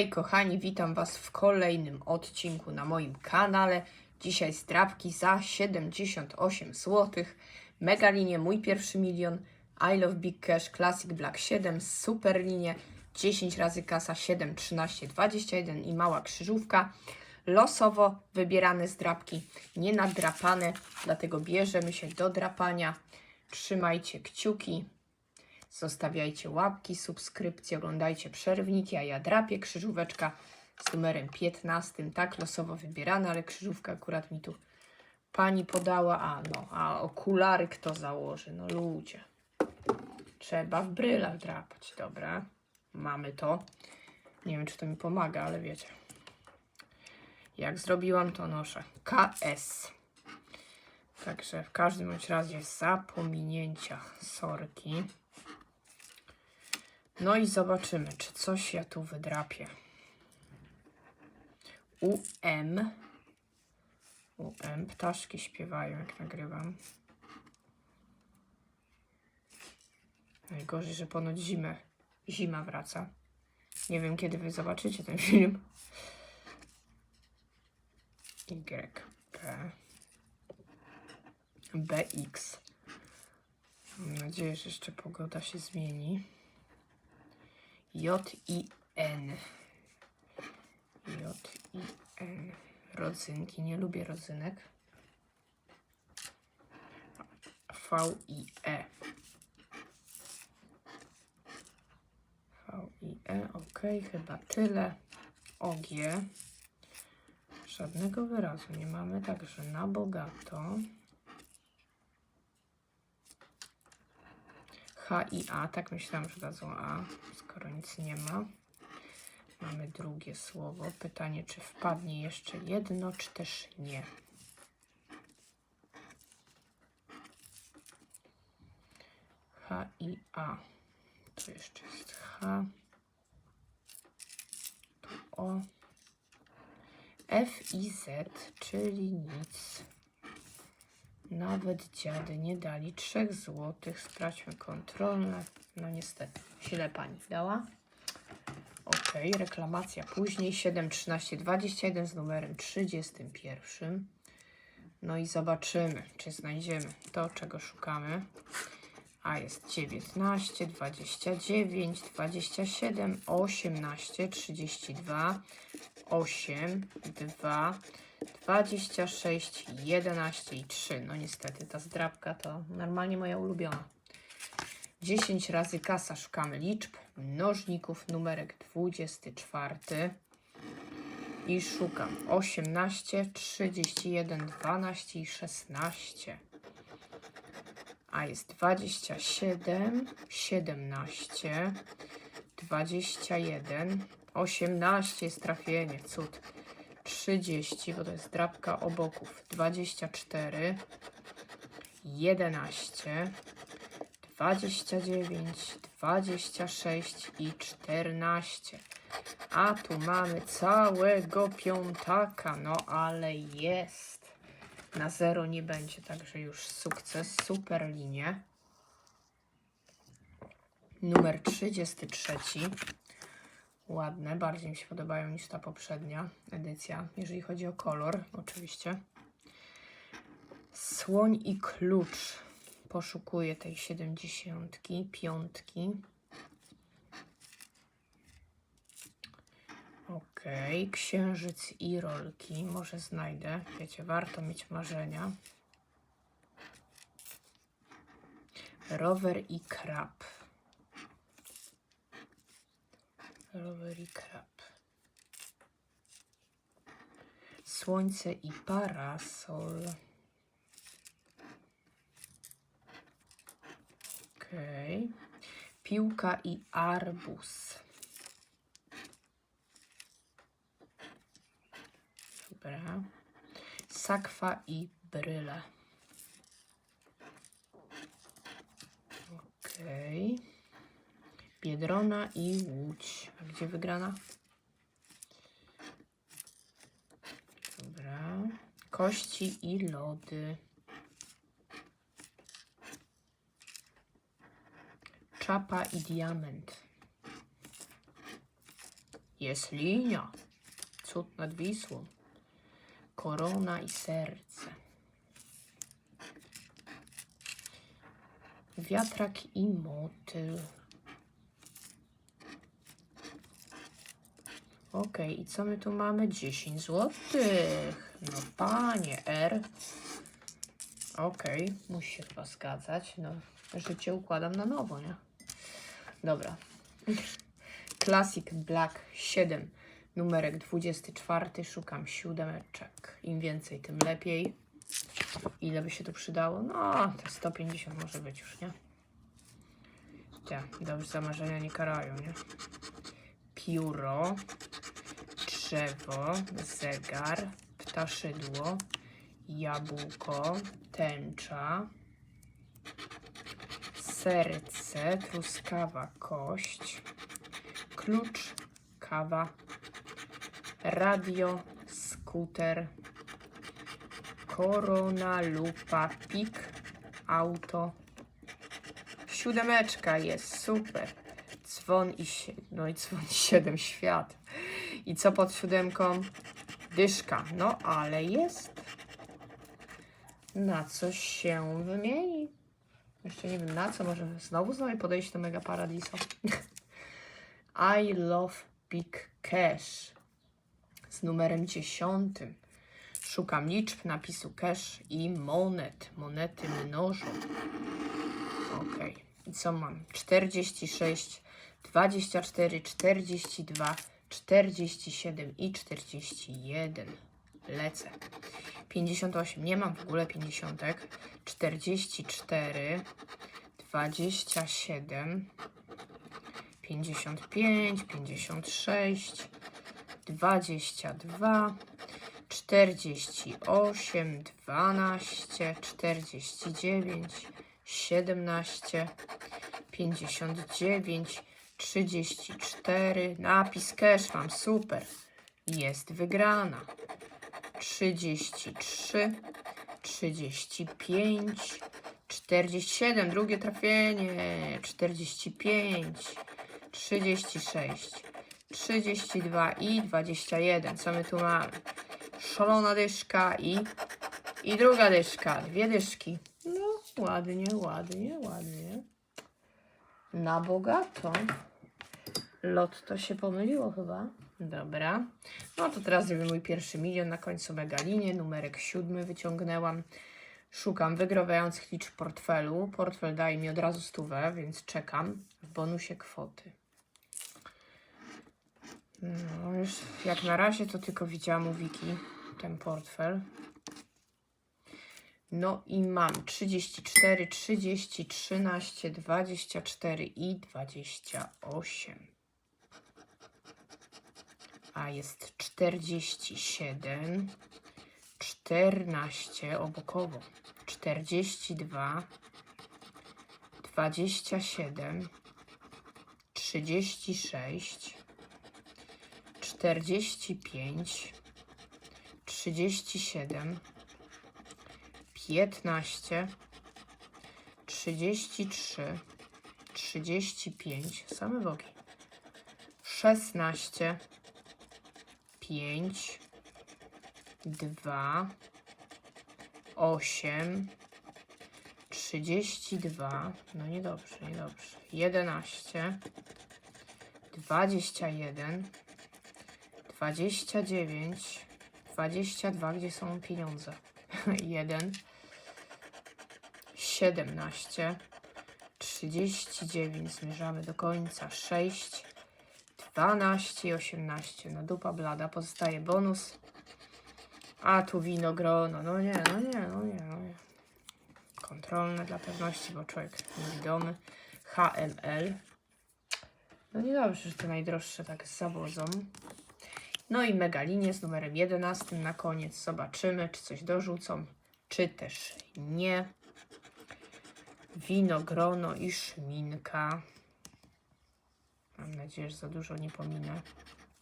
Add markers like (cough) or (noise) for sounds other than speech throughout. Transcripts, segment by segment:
Hej kochani, witam Was w kolejnym odcinku na moim kanale. Dzisiaj zdrabki za 78 zł. Mega linie Mój Pierwszy Milion, I Love Big Cash, Classic Black 7, Super linie 10 razy kasa 7, 13, 21 i mała krzyżówka. Losowo wybierane zdrabki, nie nadrapane, dlatego bierzemy się do drapania. Trzymajcie kciuki, Zostawiajcie łapki, subskrypcje, oglądajcie przerwniki, a ja drapię krzyżóweczka z numerem 15, tak losowo wybierana, ale krzyżówka akurat mi tu pani podała, a no, a okulary kto założy, no ludzie. Trzeba w brylach drapać, dobra, mamy to. Nie wiem, czy to mi pomaga, ale wiecie. Jak zrobiłam, to noszę. KS. Także w każdym razie zapominięcia sorki. No i zobaczymy, czy coś ja tu wydrapię. UM. UM. Ptaszki śpiewają, jak nagrywam. Najgorzej, że ponoć zimę, zima wraca. Nie wiem, kiedy wy zobaczycie ten film. Y. P. BX. Mam nadzieję, że jeszcze pogoda się zmieni. J i N. J i N. Rodzynki. Nie lubię rodzynek. V i E. V i E. Ok, chyba tyle. OG. Żadnego wyrazu nie mamy, także na bogato. H i A, tak myślałam, że dadzą A, skoro nic nie ma. Mamy drugie słowo. Pytanie, czy wpadnie jeszcze jedno, czy też nie. H i A. Tu jeszcze jest H. Tu O. F i Z, czyli nic. Nawet dziady nie dali 3 złotych. Sprawdźmy kontrolne. No niestety, źle pani dała. Ok, reklamacja później. 7, 13, 21 z numerem 31. No i zobaczymy, czy znajdziemy to, czego szukamy. A jest 19, 29, 27, 18, 32, 8, 2, 26, 11 i 3. No niestety, ta zdrabka to normalnie moja ulubiona. 10 razy kasa szukamy liczb, mnożników, numerek 24 i szukam 18, 31, 12 i 16. A jest 27, 17, 21, 18 jest trafienie, cud. 30, bo to jest drapka oboków, 24, 11, 29, 26 i 14. A tu mamy całego piątaka, no ale jest. Na zero nie będzie, także już sukces, super linie. Numer 33. Ładne, bardziej mi się podobają niż ta poprzednia edycja, jeżeli chodzi o kolor, oczywiście. Słoń i klucz. Poszukuję tej siedemdziesiątki, piątki. Ok, księżyc i rolki. Może znajdę. Wiecie, warto mieć marzenia. Rower i krab. Rower i krab. Słońce i parasol. Okej. Piłka i arbuz. Dobra. Sakwa i bryle. Okej. Biedrona i Łódź. A gdzie wygrana? Dobra. Kości i lody. Czapa i diament. Jest linia. Cud nad Wisłą. Korona i serce. Wiatrak i motyl. Okej, i co my tu mamy? 10 złotych. No panie, R. Okej, musi się chyba zgadzać. No, życie układam na nowo, nie? Dobra. Classic Black 7. Numerek 24. Szukam siódemeczek. Im więcej, tym lepiej. Ile by się tu przydało? No, te 150 może być już, nie? Te, dobrze, zamarzenia nie karają, nie? Pióro, drzewo, zegar, ptaszydło, jabłko, tęcza, serce, truskawa, kość, klucz, kawa, radio, skuter, korona, lupa, pik, auto, siódemeczka jest, super. Dzwon i sie- no i dzwon i siedem świat. I co pod siódemką? Dyszka. No ale jest. Na coś się wymieni. Jeszcze nie wiem na co, może znowu znowu podejść do Mega Paradiso. (laughs) I love Big Cash z numerem 10. Szukam liczb, napisu cash i monet. Monety mnożą. Ok. I co mam? 46, 24, 42, 47 i 41. Lecę. 58. Nie mam w ogóle 50. 44, 27, 55, 56, 22, 48, 12, 49, 17, 59, 34. Napis cash mam, super. Jest wygrana. 33, 35, 47, drugie trafienie, 45, 36, 32 i 21. Co my tu mamy? Szalona dyszka i, i druga dyszka, dwie dyszki. No, ładnie, ładnie, ładnie. Na bogato. Lotto się pomyliło chyba. Dobra. No to teraz zrobię mój pierwszy milion na końcu megalinie. Numerek siódmy wyciągnęłam. Szukam wygrywających liczb portfelu. Portfel daje mi od razu stówę, więc czekam w bonusie kwoty. No już jak na razie to tylko widziałam u Wiki ten portfel. No i mam 34, 30, 13, 24 i 28. A jest 47, 14 obokowo, 42, 27, 36, 45, 37, 15, 33, 35, same boki, 16, 5, 2, 8, 32, no niedobrze, niedobrze, 11, 21, 29, 22, gdzie są pieniądze? 1, 17, 39, zmierzamy do końca, 6, 12 i 18. No dupa blada, pozostaje bonus. A tu winogrono, no nie, no nie, no nie, no nie. Kontrolne dla pewności, bo człowiek niewidomy. HML. No niedobrze, że te najdroższe tak zawodzą. No i megalinie z numerem 11 na koniec. Zobaczymy, czy coś dorzucą, czy też nie. Winogrono i szminka. Mam nadzieję, że za dużo nie pominę,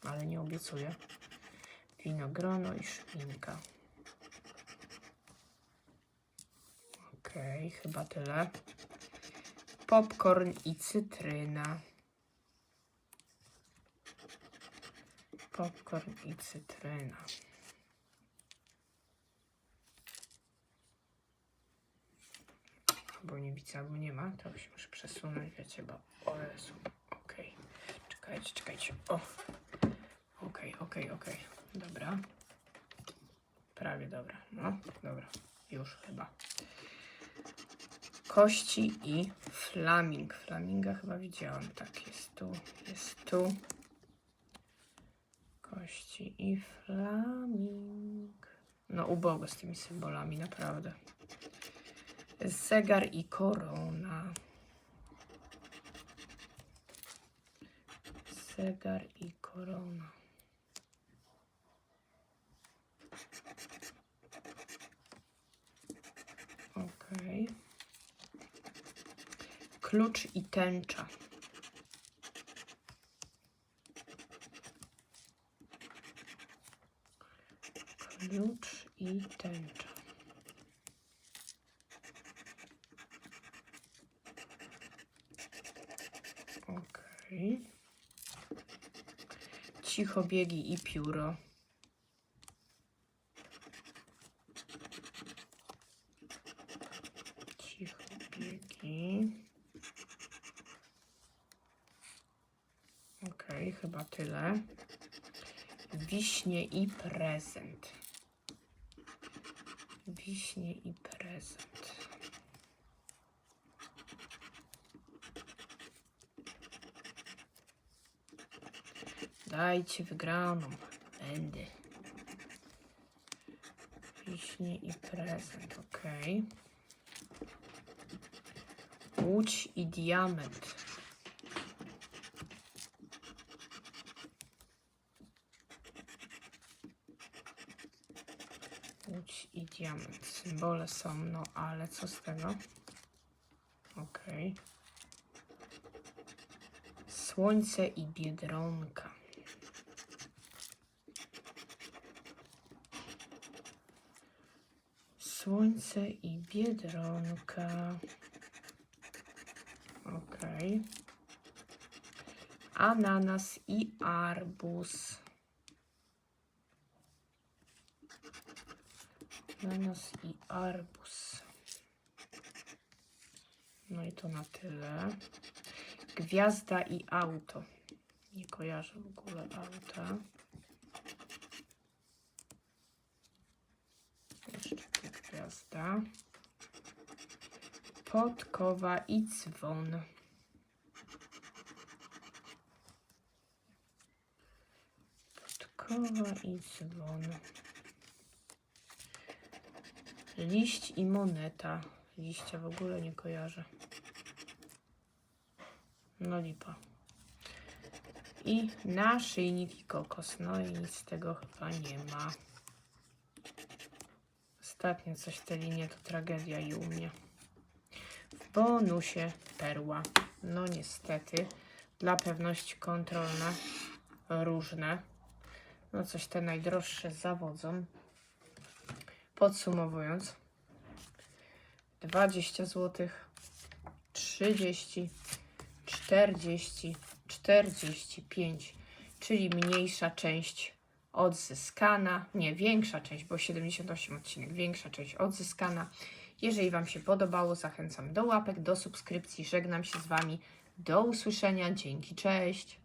ale nie obiecuję. Winogrono i szminka. Okej, chyba tyle. Popcorn i cytryna. popcorn i cytryna. Albo nie widzę, albo nie ma, to się muszę przesunąć, wiecie, bo o Jezu. Czekajcie, czekajcie, o. Okej, okej, okej, dobra. Prawie dobra, no, dobra, już chyba. Kości i flaming. Flaminga chyba widziałam, tak, jest tu, jest tu. Kości i flaming. No ubogo z tymi symbolami, naprawdę. Zegar i korona. Zegar i korona. Okej. Klucz i tęcza. Klucz i tęcza. Okej. Cichobiegi i pióro. Cichobiegi. Okej, chyba tyle. Wiśnie i prezent. Wiśnie i prezent. Dajcie wygraną. Będę. Wiśnie i prezent, ok. Łódź i diament. Łódź i diament. Symbole są, no ale co z tego? Okej. Słońce i biedronka. Słońce i biedronka. Okej. Ananas i arbuz. Ananas i arbuz. No i to na tyle. Gwiazda i auto. Nie kojarzę w ogóle auta. Jeszcze tu gwiazda. Podkowa i dzwon. Podkowa i dzwon. Liść i moneta. Liścia w ogóle nie kojarzę. No lipa. I naszyjnik i kokos. No i nic z tego chyba nie ma. Ostatnio coś w tej linie to tragedia i u mnie. W bonusie perła. No niestety. Dla pewności kontrolne. Różne. No coś te najdroższe zawodzą. Podsumowując. 20 zł. 30 40, 45, czyli mniejsza część odzyskana, nie większa część, bo 78 odcinek, większa część odzyskana. Jeżeli Wam się podobało, zachęcam do łapek, do subskrypcji. Żegnam się z Wami. Do usłyszenia. Dzięki, cześć.